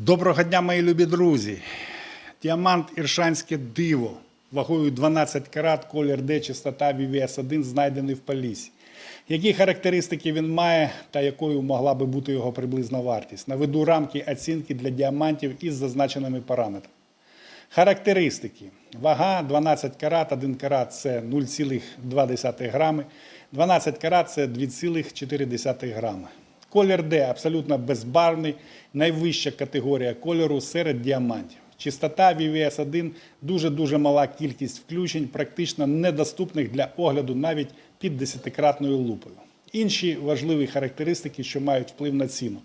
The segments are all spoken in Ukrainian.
Доброго дня, мої любі друзі. Діамант Іршанське диво вагою 12 карат, колір Д, частота VVS1 знайдений в Полісі. Які характеристики він має та якою могла би бути його приблизна вартість? Наведу рамки оцінки для діамантів із зазначеними параметрами. Характеристики. Вага 12 карат, 1 карат це 0,2 грами, 12 карат це 2,4 грами. Колір D абсолютно безбарвний, найвища категорія кольору серед діамантів. Чистота VVS1 дуже-дуже мала кількість включень, практично недоступних для огляду навіть під 10-кратною лупою. Інші важливі характеристики, що мають вплив на ціну,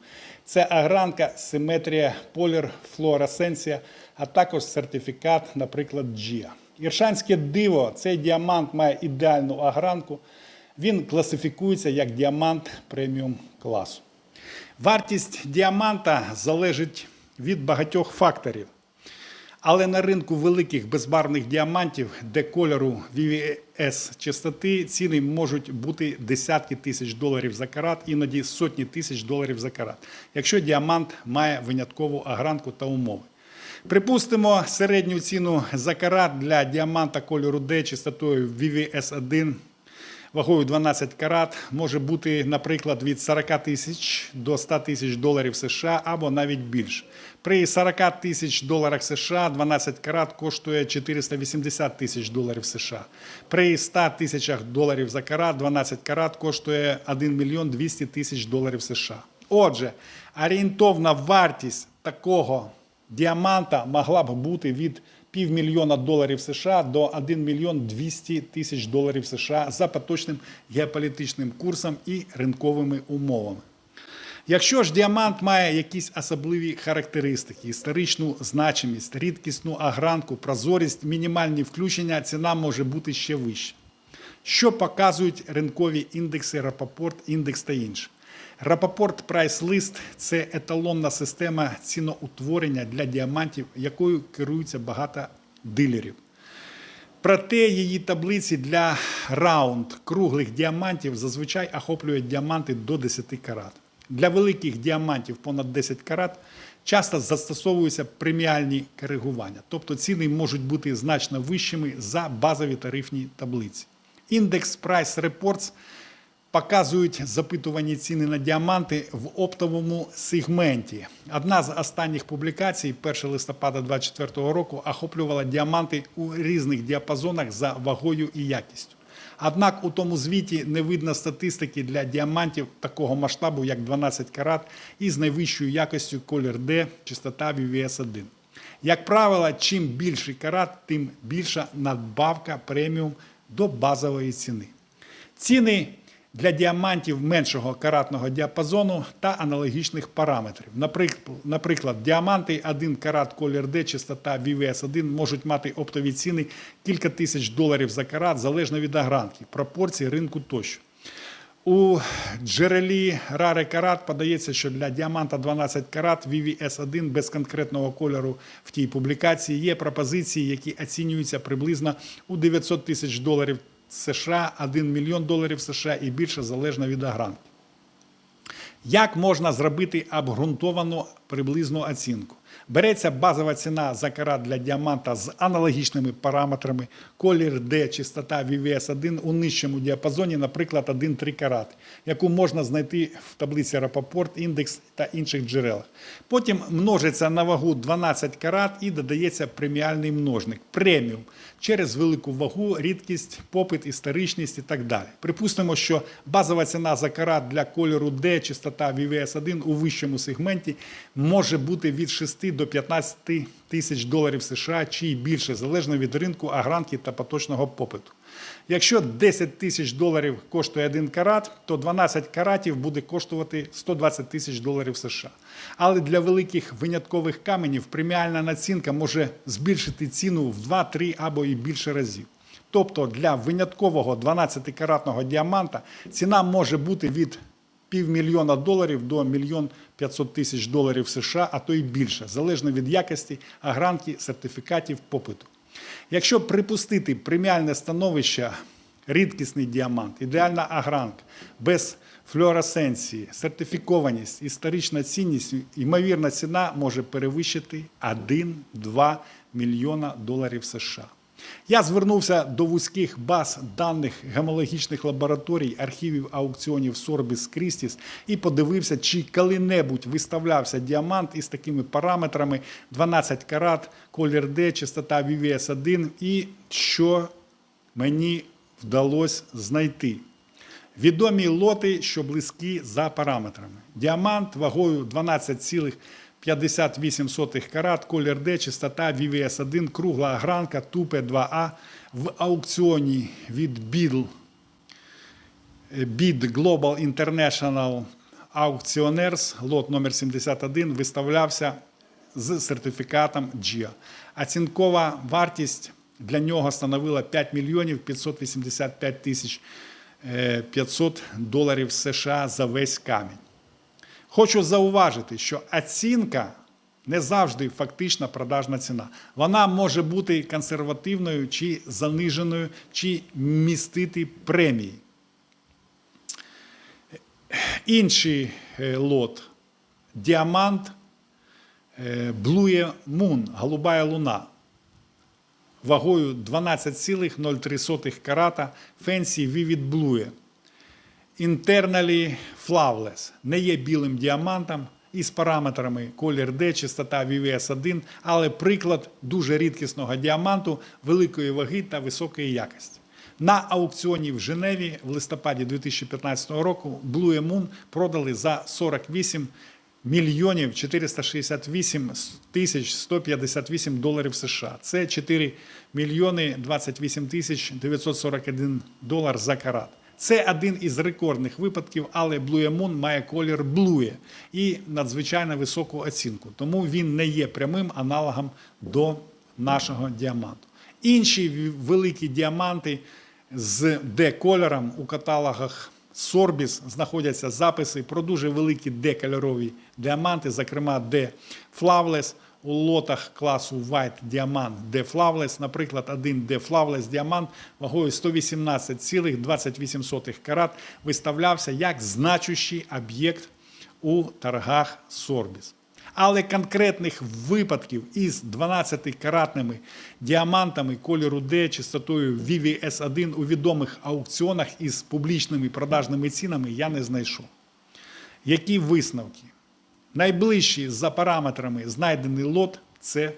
це агранка, симетрія, полір, флуоресценція, а також сертифікат, наприклад, GIA. Іршанське диво, цей діамант має ідеальну агранку. Він класифікується як діамант преміум класу. Вартість діаманта залежить від багатьох факторів. Але на ринку великих безбарвних діамантів, де кольору VVS частоти ціни можуть бути десятки тисяч доларів за карат, іноді сотні тисяч доларів за карат, якщо діамант має виняткову агранку та умови. Припустимо, середню ціну за карат для діаманта кольору D частотою VVS1 вагою 12 карат може бути, наприклад, від 40 тисяч до 100 тисяч доларів США або навіть більше. При 40 тисяч доларах США 12 карат коштує 480 тисяч доларів США. При 100 тисячах доларів за карат 12 карат коштує 1 мільйон 200 тисяч доларів США. Отже, орієнтовна вартість такого діаманта могла б бути від півмільйона доларів США до 1 мільйон 200 тисяч доларів США за поточним геополітичним курсом і ринковими умовами. Якщо ж діамант має якісь особливі характеристики, історичну значимість, рідкісну агранку, прозорість, мінімальні включення, ціна може бути ще вища. Що показують ринкові індекси Рапопорт, індекс та інше? Рапопорт List – це еталонна система ціноутворення для діамантів, якою керується багато дилерів. Проте її таблиці для раунд круглих діамантів зазвичай охоплюють діаманти до 10 карат. Для великих діамантів понад 10 карат часто застосовуються преміальні коригування, тобто ціни можуть бути значно вищими за базові тарифні таблиці. Індекс Price Reports показують запитувані ціни на діаманти в оптовому сегменті. Одна з останніх публікацій, 1 листопада 2024 року, охоплювала діаманти у різних діапазонах за вагою і якістю. Однак у тому звіті не видно статистики для діамантів такого масштабу, як 12 карат, із найвищою якістю колір D, частота VVS1. Як правило, чим більший карат, тим більша надбавка преміум до базової ціни. Ціни для діамантів меншого каратного діапазону та аналогічних параметрів. Наприклад, наприклад, діаманти 1 карат колір D, частота VVS1 можуть мати оптові ціни кілька тисяч доларів за карат залежно від агранки, пропорцій ринку тощо. У джерелі Раре Карат подається, що для діаманта 12 карат VVS1 без конкретного кольору в тій публікації є пропозиції, які оцінюються приблизно у 900 тисяч доларів США, 1 мільйон доларів США і більше залежно від агранту. Як можна зробити обґрунтовану приблизну оцінку? Береться базова ціна за карат для діаманта з аналогічними параметрами, колір D, частота VVS1 у нижчому діапазоні, наприклад, 1-3 карати, яку можна знайти в таблиці Рапопорт, індекс та інших джерелах. Потім множиться на вагу 12 карат і додається преміальний множник преміум через велику вагу, рідкість, попит, історичність і так далі. Припустимо, що базова ціна за карат для кольору D, частота VVS1 у вищому сегменті може бути від 6 до 15 тисяч доларів США чи й більше, залежно від ринку, агранки та поточного попиту. Якщо 10 тисяч доларів коштує 1 карат, то 12 каратів буде коштувати 120 тисяч доларів США. Але для великих виняткових каменів преміальна націнка може збільшити ціну в 2, 3 або і більше разів. Тобто для виняткового 12-каратного діаманта ціна може бути від півмільйона доларів до мільйон 500 тисяч доларів США, а то й більше, залежно від якості агранки, сертифікатів попиту. Якщо припустити преміальне становище, рідкісний діамант, ідеальна агранка, без флюоресценції, сертифікованість, історична цінність, ймовірна ціна може перевищити 1-2 мільйона доларів США. Я звернувся до вузьких баз даних гемологічних лабораторій, архівів аукціонів Sorbis Christis і подивився, чи коли-небудь виставлявся діамант із такими параметрами 12 карат, колір D, частота VVS1 і що мені вдалося знайти. Відомі лоти, що близькі за параметрами. Діамант вагою 12,58 карат, колір D, частота VVS1, кругла гранка, тупе 2А в аукціоні від BIL, BID Global International Auctioneers, лот номер 71, виставлявся з сертифікатом GIA. Оцінкова вартість для нього становила 5 мільйонів 585 тисяч е, 500 доларів США за весь камінь. Хочу зауважити, що оцінка не завжди фактична продажна ціна. Вона може бути консервативною чи заниженою, чи містити премії. Інший е, лот діамант е, Blue Moon, голубая луна, вагою 12,03 карата Fancy Vivid Blue. Internally Flawless, не є білим діамантом із параметрами колір D, частота VVS1, але приклад дуже рідкісного діаманту великої ваги та високої якості. На аукціоні в Женеві в листопаді 2015 року Blue Moon продали за 48 мільйонів 468 тисяч 158 доларів США. Це 4 мільйони 28 тисяч 941 долар за карат. Це один із рекордних випадків, але Moon має колір Blue і надзвичайно високу оцінку. Тому він не є прямим аналогом до нашого діаманту. Інші великі діаманти з D-кольором у каталогах Sorbis знаходяться записи про дуже великі D-кольорові діаманти, зокрема D Flawless, у лотах класу White Diamond D Flawless, наприклад, один D Flawless діамант вагою 118,28 карат виставлявся як значущий об'єкт у торгах Sorbis. Але конкретних випадків із 12-каратними діамантами кольору D частотою VVS1 у відомих аукціонах із публічними продажними цінами я не знайшов. Які висновки? Найближчий за параметрами знайдений лот це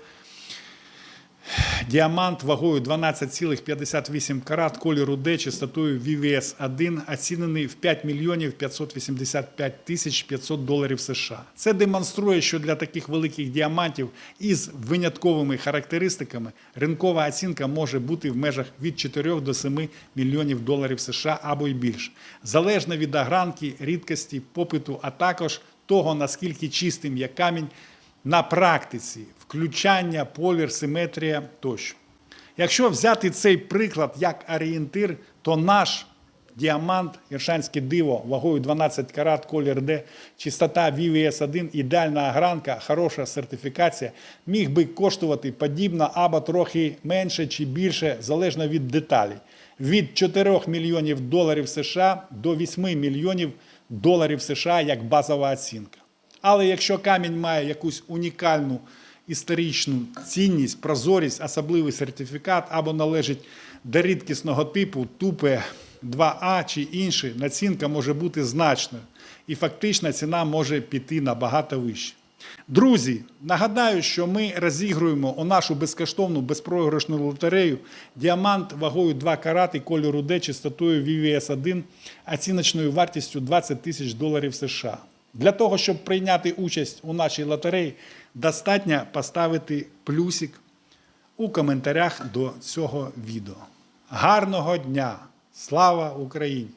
діамант вагою 12,58 карат кольору D частотою VVS1 оцінений в 5 мільйонів 585 тисяч 500 доларів США. Це демонструє, що для таких великих діамантів із винятковими характеристиками ринкова оцінка може бути в межах від 4 до 7 мільйонів доларів США або й більше, залежно від огранки, рідкості, попиту, а також того, наскільки чистим є камінь на практиці, включання, полір, симетрія тощо. Якщо взяти цей приклад як орієнтир, то наш діамант, Іршанське диво, вагою 12 карат, колір D, чистота VVS1, ідеальна огранка, хороша сертифікація, міг би коштувати подібно або трохи менше чи більше, залежно від деталей. Від 4 мільйонів доларів США до 8 мільйонів доларів США як базова оцінка. Але якщо камінь має якусь унікальну історичну цінність, прозорість, особливий сертифікат або належить до рідкісного типу тупе 2А чи інший, націнка може бути значною, і фактична ціна може піти набагато вище. Друзі, нагадаю, що ми розігруємо у нашу безкоштовну безпрограшну лотерею діамант вагою 2 карати кольору D частотою VVS1 оціночною вартістю 20 тисяч доларів США. Для того, щоб прийняти участь у нашій лотереї, достатньо поставити плюсик у коментарях до цього відео. Гарного дня! Слава Україні!